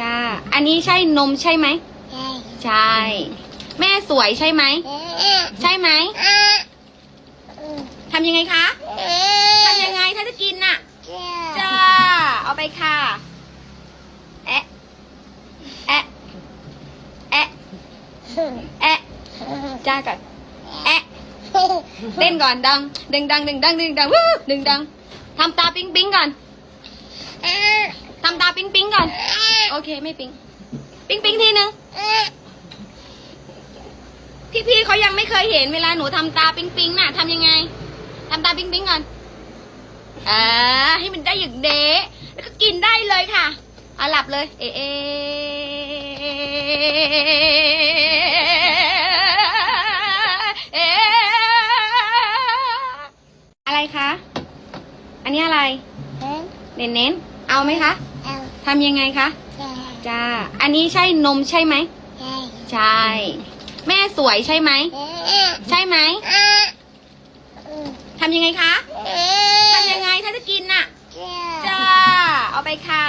จ้า อันนี้ใช่นมใช่ไหมใช่ แม่สวยใช่ไหม ใช่ไหม ทำยังไงคะ ทำยังไงถ้าจะกินน่ะ จ้า เอาไปค่ะ แอะ แอะ แอะ แอะ จ้าก่อนแอะ เต้นก่อนดัง ดึงดังดึงดังดึงดังวู้ดึงดังทำตาปิ๊งปิ๊งก่อนทำตาปิ๊งปิ๊งก่อน โอเคไม่ปิ๊งปิ๊งปิ๊งทีนึงพี่ๆเขายังไม่เคยเห็นเวลาหนูทำตาปิ๊งปิ๊งน่ะทำยังไงทำตาปิ๊งปิ๊งก่อนอ่าให้มันได้อย่างเดะแล้วก็กินได้เลยค่ะเอาหลับเลย เอเอะเอะอะไรคะ อันนี้อะไร เน้นเน้นเอาไหมคะ เอา ทำยังไงคะ จ้า อันนี้ใช่นมใช่ไหม ใช่ แม่สวยใช่ไหม ใช่ไหม ทำยังไงคะ ทำยังไงถ้าจะกินน่ะ จ้า เอาไปค่ะ